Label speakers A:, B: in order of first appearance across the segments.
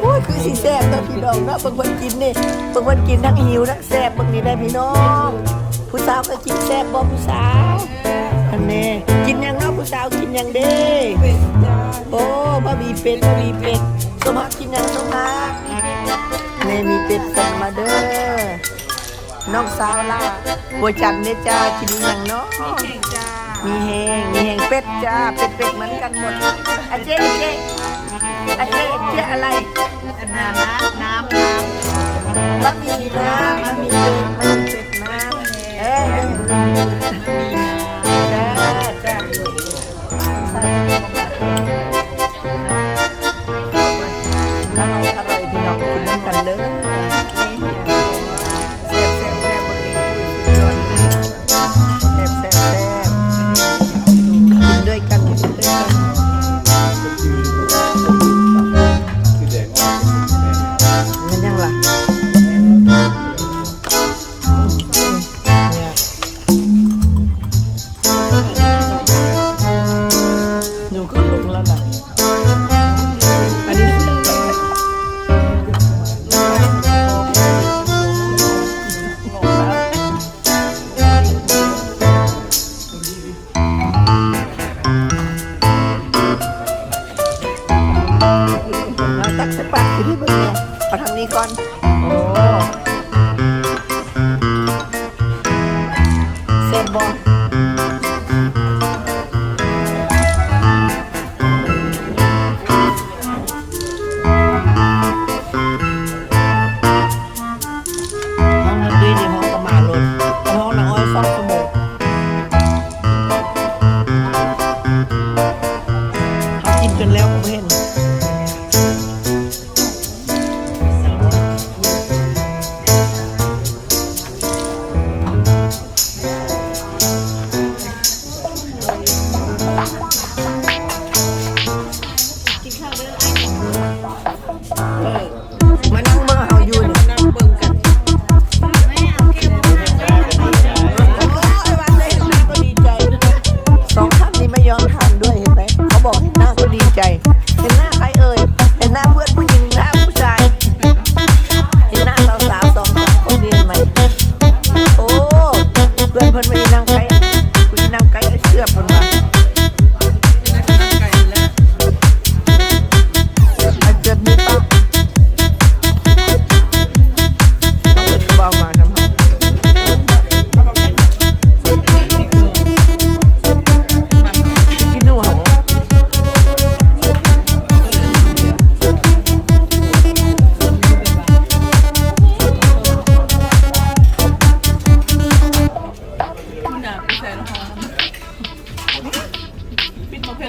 A: โอ้ยคือสีแซ่บเนาะพี่น้องเนาะเบิ่งเพิ่นกินนี่เบิ่งเพิ่นกินทั้งหิวทั้งแซ่บเบิ่งนี่ได้พี่น้อง ผู้สาวก็กินแซ่บบ่ผู้สาวอันนี้กินยังเนาะผู้สาวกินยังเด้โอ้บะหมี่เป็ดบะหมี่เป็ดสมัครกินยังสมัครแม่มีเป็ดสั่งมาเด้อน้องสาวล่ะบัวจันทร์เนี่ยจ้ากินยังเนาะ มีแหงมีแหงเป็ดจ้าเป็ดเป็ดเหมือนกันหมดอาเจ๊อาเจ๊อาเจ๊เจ๊อะไร
B: นา
A: น้ำน้ำน้บะ ก่อน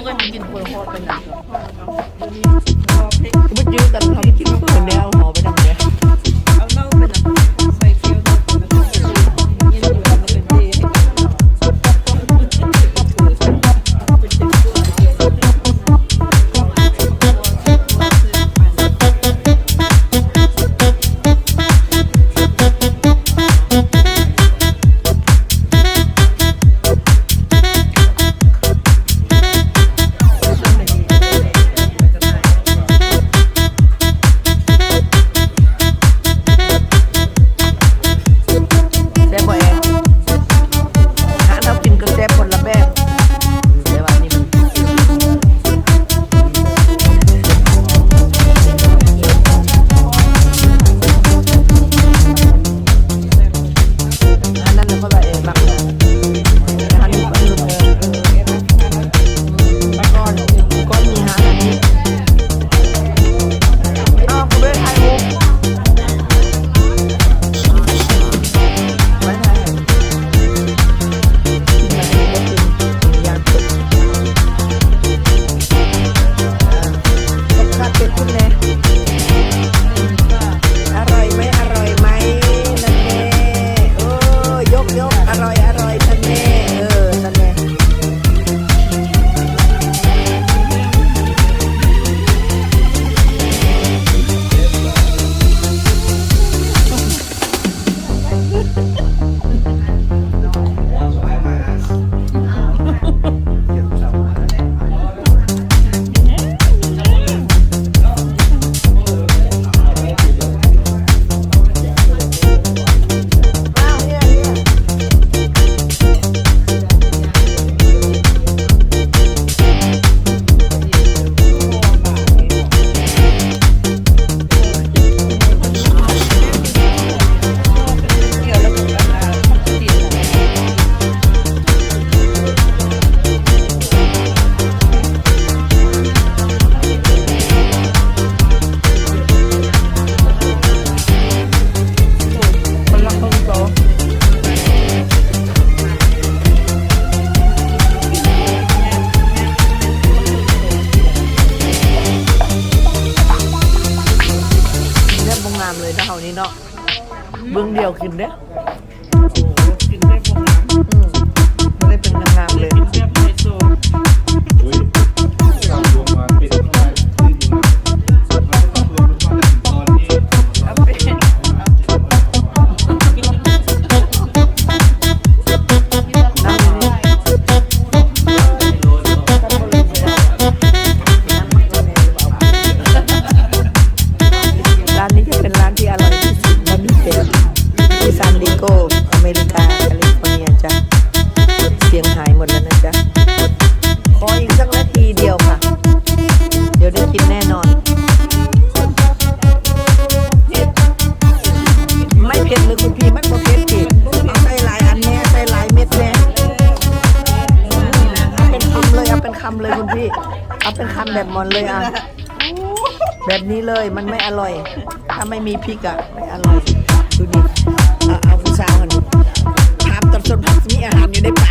A: ก็จะกินคนคนเป็นแบบไม่ยืดแต่ทำกินเพื่อนเดียวหอไปทำเดียวำ Yeah. เลย
C: นะ
D: เฮา
B: นี้
A: เนาะเบื้องเดียวกินเด้อกินได้บ่ได้เป็นงามเลยกินแบบไฮโซย เป็นคำแบบมอนเลยอะ แบบนี้เลยมันไม่อร่อย ถ้าไม่มีพริกอะ ไม่อร่อย ดูดิเอาเอาผู้สาวกันถามตอนสนผักมีอาหารอยู่ในป